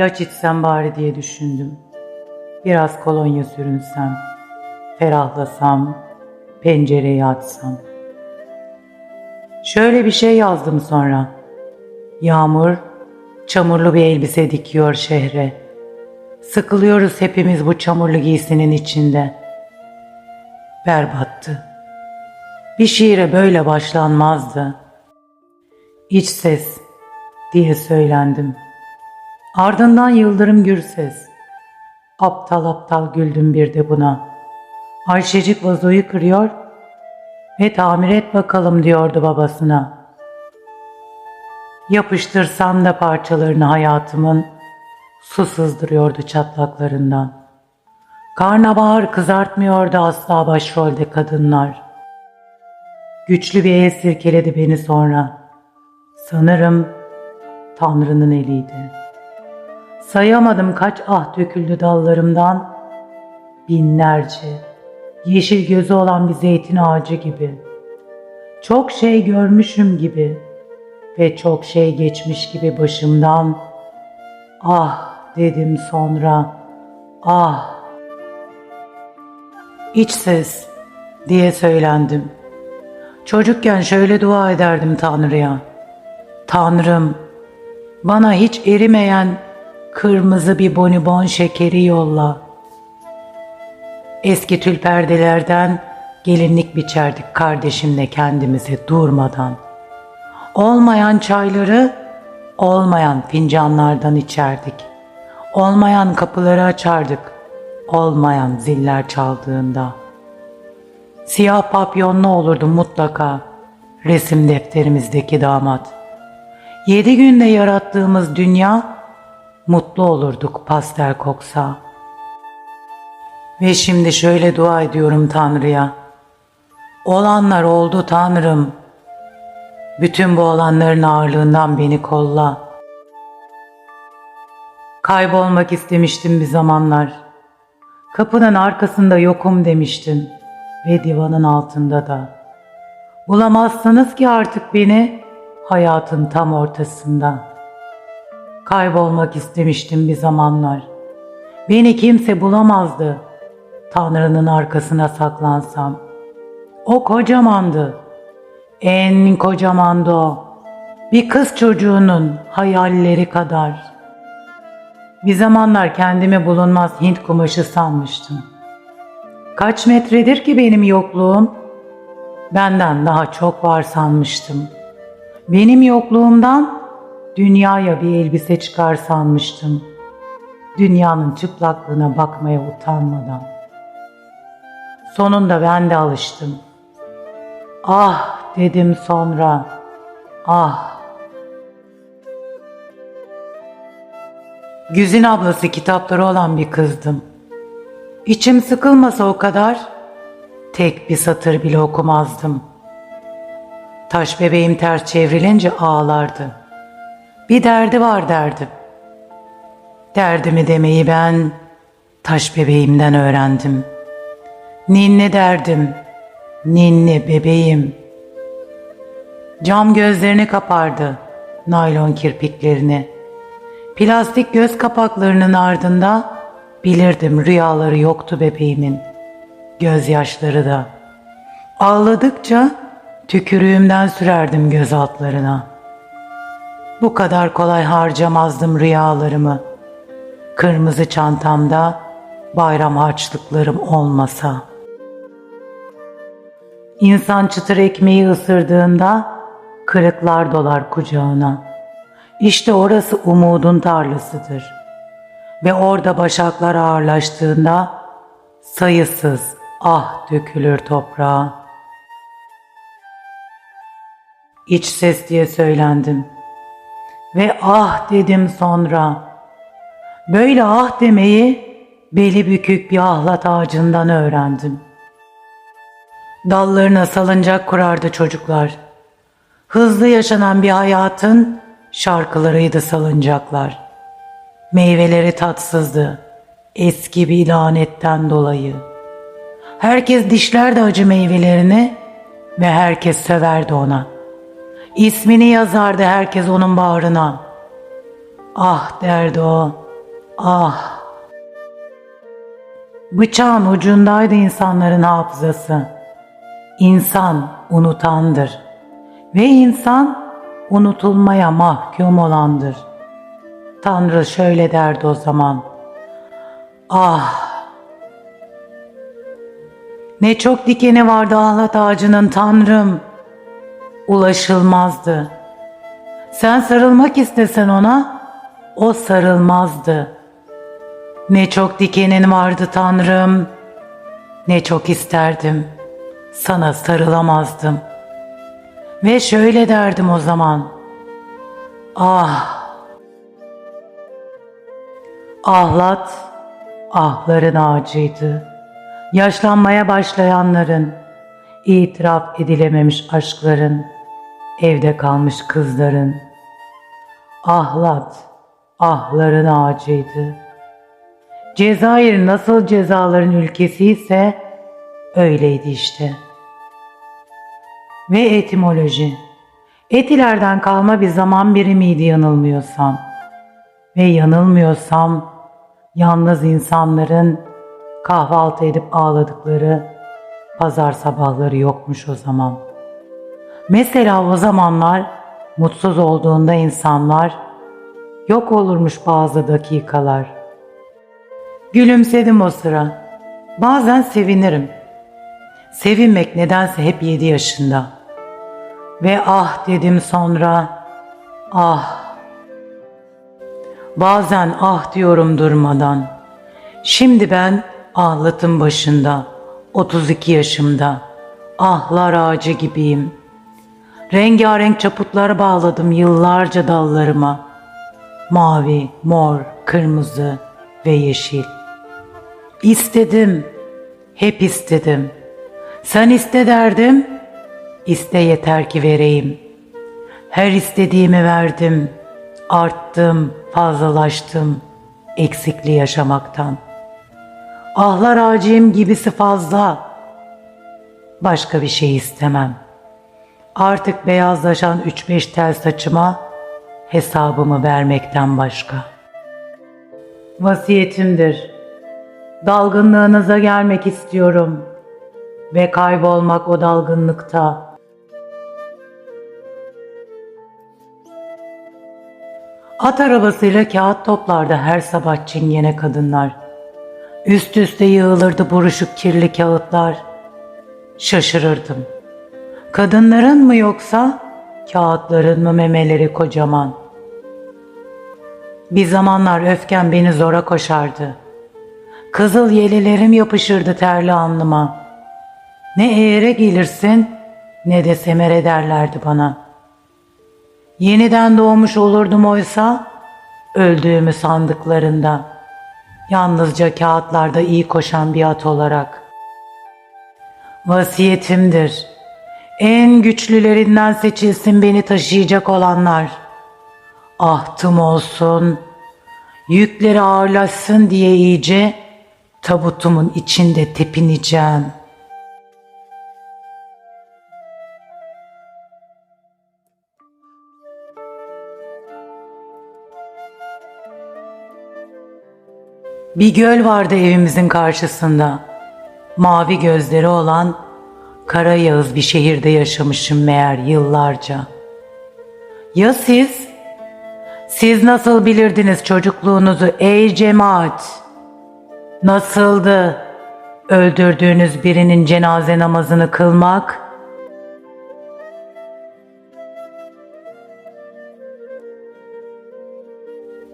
İlaç içsem bari diye düşündüm. Biraz kolonya sürünsem, ferahlasam, pencereyi açsam. Şöyle bir şey yazdım sonra. Yağmur, çamurlu bir elbise dikiyor şehre. Sıkılıyoruz hepimiz bu çamurlu giysinin içinde. Berbattı. Bir şiire böyle başlanmazdı. İç ses diye söylendim. Ardından Yıldırım Gürses. Aptal aptal güldüm bir de buna. Ayşecik vazoyu kırıyor ve tamir et bakalım diyordu babasına. Yapıştırsan da parçalarını hayatımın su sızdırıyordu çatlaklarından. Karnabahar kızartmıyordu asla başrolde kadınlar. Güçlü bir el sirkeledi beni sonra. Sanırım Tanrı'nın eliydi. Sayamadım kaç ah döküldü dallarımdan. Binlerce. Yeşil gözü olan bir zeytin ağacı gibi. Çok şey görmüşüm gibi ve çok şey geçmiş gibi başımdan. Ah dedim sonra. Ah. İç ses diye söylendim. Çocukken şöyle dua ederdim Tanrı'ya. Tanrım, bana hiç erimeyen kırmızı bir bonibon şekeri yolla. Eski tül perdelerden gelinlik biçerdik kardeşimle kendimize durmadan. Olmayan çayları olmayan fincanlardan içerdik. Olmayan kapıları açardık. Olmayan ziller çaldığında. Siyah papyonlu olurdu mutlaka resim defterimizdeki damat. Yedi günde yarattığımız dünya mutlu olurduk pastel koksa. Ve şimdi şöyle dua ediyorum Tanrı'ya. Olanlar oldu Tanrım. Bütün bu olanların ağırlığından beni kolla. Kaybolmak istemiştim bir zamanlar. Kapının arkasında yokum demiştin ve divanın altında da. Bulamazsınız ki artık beni hayatın tam ortasında. Kaybolmak istemiştim bir zamanlar. Beni kimse bulamazdı. Tanrı'nın arkasına saklansam. O kocamandı. En kocamandı o. Bir kız çocuğunun hayalleri kadar. Bir zamanlar kendimi bulunmaz Hint kumaşı sanmıştım. Kaç metredir ki benim yokluğum? Benden daha çok var sanmıştım. Benim yokluğumdan dünyaya bir elbise çıkar sanmıştım. Dünyanın çıplaklığına bakmaya utanmadan. Sonunda ben de alıştım. Ah dedim sonra. Ah. Güzin ablası kitapları olan bir kızdım. İçim sıkılmasa o kadar tek bir satır bile okumazdım. Taş bebeğim ters çevrilince ağlardı. Bir derdi var derdim. Derdimi demeyi ben taş bebeğimden öğrendim. Ninni derdim, ninni bebeğim. Cam gözlerini kapardı, naylon kirpiklerini. Plastik göz kapaklarının ardında bilirdim rüyaları yoktu bebeğimin. Gözyaşları da. Ağladıkça tükürüğümden sürerdim göz altlarına. Bu kadar kolay harcamazdım rüyalarımı. Kırmızı çantamda bayram harçlıklarım olmasa. İnsan çıtır ekmeği ısırdığında kırıklar dolar kucağına. İşte orası umudun tarlasıdır. Ve orada başaklar ağırlaştığında sayısız ah dökülür toprağa. İç ses diye söylendim. Ve ah dedim sonra. Böyle ah demeyi beli bükük bir ahlat ağacından öğrendim. Dallarına salıncak kurardı çocuklar. Hızlı yaşanan bir hayatın şarkılarıydı salıncaklar. Meyveleri tatsızdı. Eski bir lanetten dolayı. Herkes dişlerdi acı meyvelerini ve herkes söverdi ona. İsmini yazardı herkes onun bağrına. Ah derdi o. Ah. Bıçağın ucundaydı insanların hafızası. İnsan unutandır ve insan unutulmaya mahkum olandır. Tanrı şöyle derdi o zaman. Ah! Ne çok dikeni vardı ahlat ağacının Tanrım. Ulaşılmazdı. Sen sarılmak istesen ona, o sarılmazdı. Ne çok dikenin vardı Tanrım. Ne çok isterdim. Sana sarılamazdım. Ve şöyle derdim o zaman. Ah! Ahlat, ahların ağacıydı. Yaşlanmaya başlayanların, itiraf edilememiş aşkların, evde kalmış kızların. Ahlat, ahların ağacıydı. Cezayir nasıl cezaların ülkesi ise öyleydi işte. Ve etimoloji. Etilerden kalma bir zaman birimiydi yanılmıyorsam. Ve yanılmıyorsam yalnız insanların kahvaltı edip ağladıkları pazar sabahları yokmuş o zaman. Mesela o zamanlar mutsuz olduğunda insanlar yok olurmuş bazı dakikalar. Gülümsedim o sıra. Bazen sevinirim. Sevinmek nedense hep yedi yaşında. Ve ah dedim sonra, ah. Bazen ah diyorum durmadan. Şimdi ben ahlatın başında, 32 yaşımda, ahlar ağacı gibiyim. Rengarenk çaputlar bağladım yıllarca dallarıma. Mavi, mor, kırmızı ve yeşil. İstedim, hep istedim. Sen iste derdim, iste yeter ki vereyim. Her istediğimi verdim, arttım, fazlalaştım, eksikliği yaşamaktan. Ahlar ağacıyım gibisi fazla. Başka bir şey istemem. Artık beyazlaşan üç beş tel saçıma hesabımı vermekten başka. Vasiyetimdir. Dalgınlığınıza gelmek istiyorum ve kaybolmak o dalgınlıkta. At arabasıyla kağıt toplardı her sabah çingene kadınlar. Üst üste yığılırdı buruşuk kirli kağıtlar. Şaşırırdım. Kadınların mı yoksa kağıtların mı memeleri kocaman? Bir zamanlar öfkem beni zora koşardı. Kızıl yelelerim yapışırdı terli alnıma. Ne eğre gelirsin ne de semer ederlerdi bana. Yeniden doğmuş olurdum oysa öldüğümü sandıklarında. Yalnızca kağıtlarda iyi koşan bir at olarak. Vasiyetimdir. En güçlülerinden seçilsin beni taşıyacak olanlar. Ahtım olsun, yükleri ağırlaşsın diye iyice tabutumun içinde tepineceğim. Bir göl vardı evimizin karşısında. Mavi gözleri olan kara yağız bir şehirde yaşamışım meğer yıllarca. Ya siz? Siz nasıl bilirdiniz çocukluğunuzu ey cemaat? Nasıldı öldürdüğünüz birinin cenaze namazını kılmak?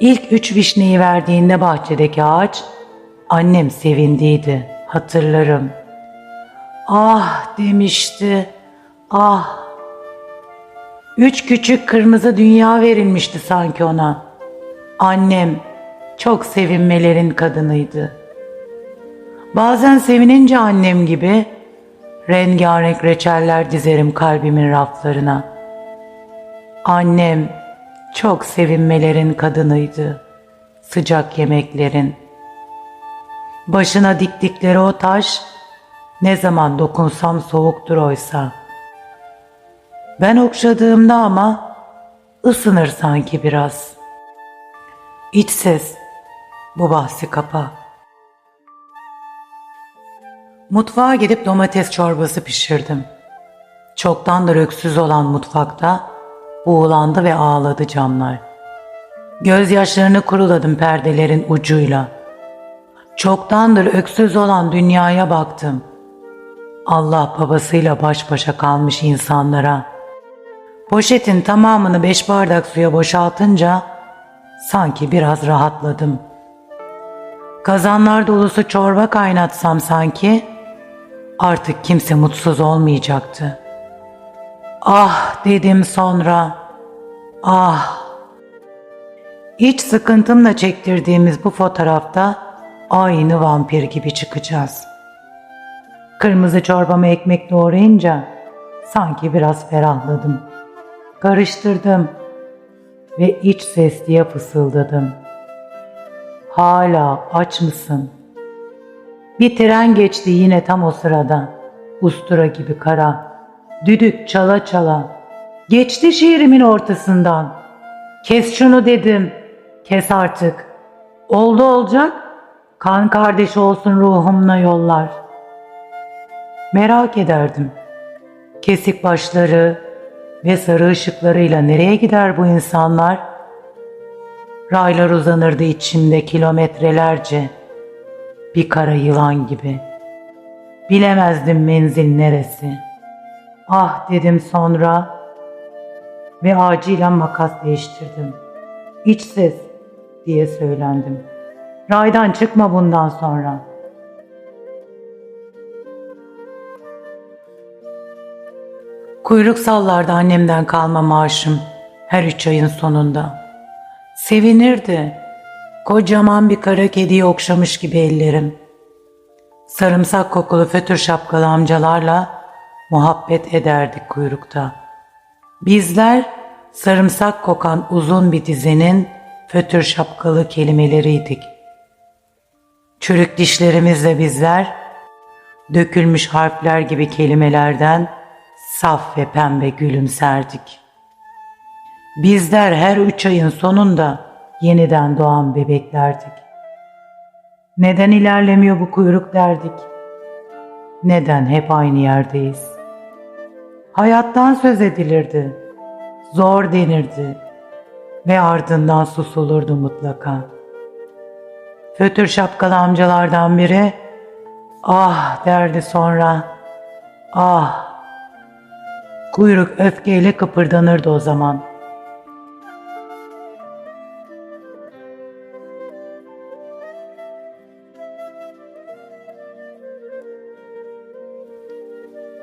İlk üç vişneyi verdiğinde bahçedeki ağaç, annem sevindiydi, hatırlarım. Ah demişti, ah. Üç küçük kırmızı dünya verilmişti sanki ona. Annem çok sevinmelerin kadınıydı. Bazen sevinince annem gibi rengarenk reçeller dizerim kalbimin raflarına. Annem çok sevinmelerin kadınıydı. Sıcak yemeklerin. Başına diktikleri o taş ne zaman dokunsam soğuktur oysa. Ben okşadığımda ama ısınır sanki biraz. İç ses. Bu bahsi kapa. Mutfağa gidip domates çorbası pişirdim. Çoktandır öksüz olan mutfakta buğulandı ve ağladı camlar. Gözyaşlarını kuruladım perdelerin ucuyla. Çoktandır öksüz olan dünyaya baktım. Allah babasıyla baş başa kalmış insanlara. Poşetin tamamını beş bardak suya boşaltınca sanki biraz rahatladım. Kazanlar dolusu çorba kaynatsam sanki artık kimse mutsuz olmayacaktı. Ah dedim sonra. Ah. İç sıkıntımla çektirdiğimiz bu fotoğrafta aynı vampir gibi çıkacağız. Kırmızı çorbamı ekmek doğrayınca sanki biraz ferahladım. Karıştırdım ve iç ses diye fısıldadım. Hala aç mısın? Bir tren geçti yine tam o sırada. Ustura gibi kara. Düdük çala çala. Geçti şiirimin ortasından. Kes şunu dedim. Kes artık. Oldu olacak. Kan kardeş olsun ruhumla yollar. Merak ederdim. Kesik başları ve sarı ışıklarıyla nereye gider bu insanlar? Raylar uzanırdı içimde kilometrelerce. Bir kara yılan gibi. Bilemezdim menzil neresi. Ah dedim sonra ve acilen makas değiştirdim. İç ses diye söylendim. Raydan çıkma bundan sonra. Kuyruk sallardı annemden kalma maaşım her üç ayın sonunda. Sevinirdi. Kocaman bir kara kediyi okşamış gibi ellerim. Sarımsak kokulu fötür şapkalı amcalarla muhabbet ederdik kuyrukta. Bizler sarımsak kokan uzun bir dizenin fötür şapkalı kelimeleriydik. Çürük dişlerimizle bizler dökülmüş harfler gibi kelimelerden saf ve pembe gülümserdik. Bizler her üç ayın sonunda yeniden doğan bebeklerdik. Neden ilerlemiyor bu kuyruk derdik. Neden hep aynı yerdeyiz? Hayattan söz edilirdi. Zor denirdi. Ve ardından susulurdu mutlaka. Fötür şapkalı amcalardan biri ah derdi sonra. Ah Kuyruk öfkeyle kıpırdanırdı o zaman.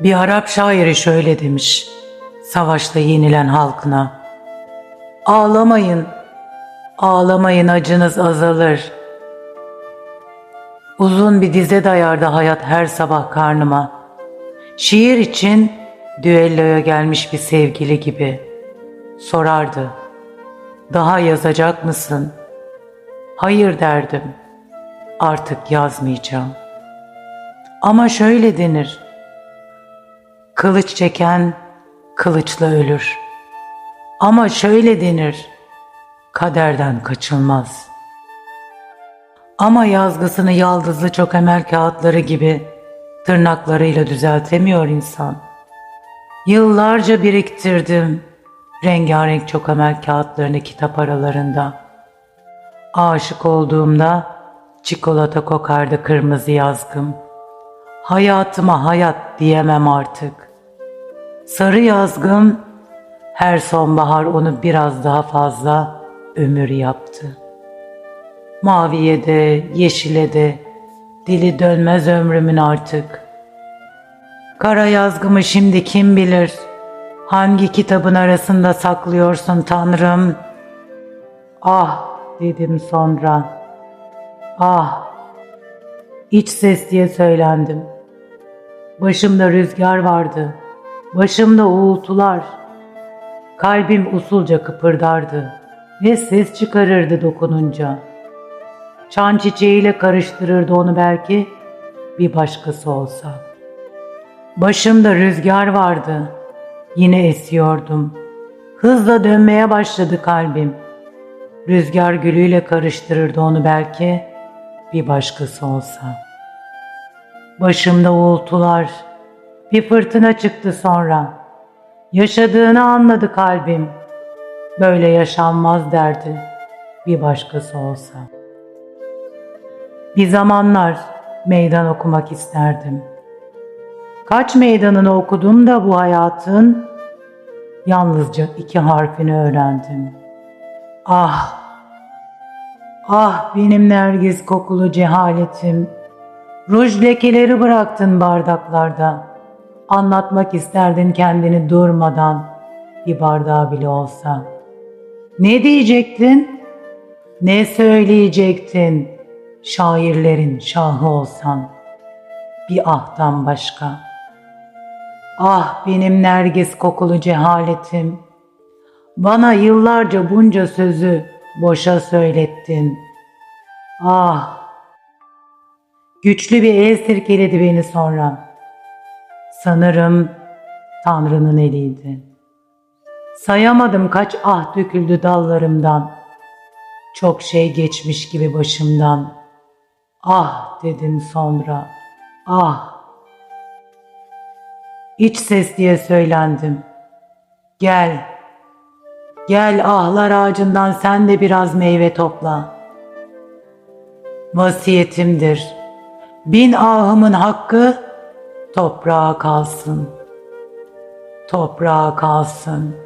Bir Arap şairi şöyle demiş, savaşta yenilen halkına. Ağlamayın, ağlamayın acınız azalır. Uzun bir dize dayardı hayat her sabah karnıma. Şiir için düelloya gelmiş bir sevgili gibi sorardı. Daha yazacak mısın? Hayır derdim. Artık yazmayacağım. Ama şöyle denir. Kılıç çeken kılıçla ölür. Ama şöyle denir. Kaderden kaçılmaz. Ama yazgısını yaldızlı çok emel kağıtları gibi tırnaklarıyla düzeltemiyor insan.'' Yıllarca biriktirdim rengarenk çok amel kağıtlarını kitap aralarında. Aşık olduğumda çikolata kokardı kırmızı yazgım. Hayatıma hayat diyemem artık. Sarı yazgım her sonbahar onu biraz daha fazla ömür yaptı. Maviye de yeşile de dili dönmez ömrümün artık.'' Kara yazgımı şimdi kim bilir? Hangi kitabın arasında saklıyorsun Tanrım? Ah dedim sonra. Ah. İç ses diye söylendim. Başımda rüzgar vardı. Başımda uğultular. Kalbim usulca kıpırdardı ve ses çıkarırdı dokununca. Çan çiçeğiyle karıştırırdı onu belki bir başkası olsa.'' Başımda rüzgar vardı. Yine esiyordum. Hızla dönmeye başladı kalbim. Rüzgar gülüyle karıştırırdı onu belki bir başkası olsa. Başımda uğultular, bir fırtına çıktı sonra. Yaşadığını anladı kalbim. Böyle yaşanmaz derdi bir başkası olsa. Bir zamanlar meydan okumak isterdim. Kaç meydanını okudum da bu hayatın yalnızca iki harfini öğrendim. Ah, ah benim nergiz kokulu cehaletim. Ruj lekeleri bıraktın bardaklarda. Anlatmak isterdin kendini durmadan bir bardağı bile olsa. Ne diyecektin? Ne söyleyecektin? Şairlerin şahı olsan. Bir ahtan başka. Ah benim nergis kokulu cehaletim. Bana yıllarca bunca sözü boşa söylettin. Ah Güçlü bir el sirkeledi beni sonra. Sanırım Tanrı'nın eliydi. Sayamadım kaç ah döküldü dallarımdan. Çok şey geçmiş gibi başımdan. Ah dedim sonra. Ah. İç ses diye söylendim. Gel. Gel ahlar ağacından sen de biraz meyve topla. Vasiyetimdir. Bin ahımın hakkı toprağa kalsın. Toprağa kalsın.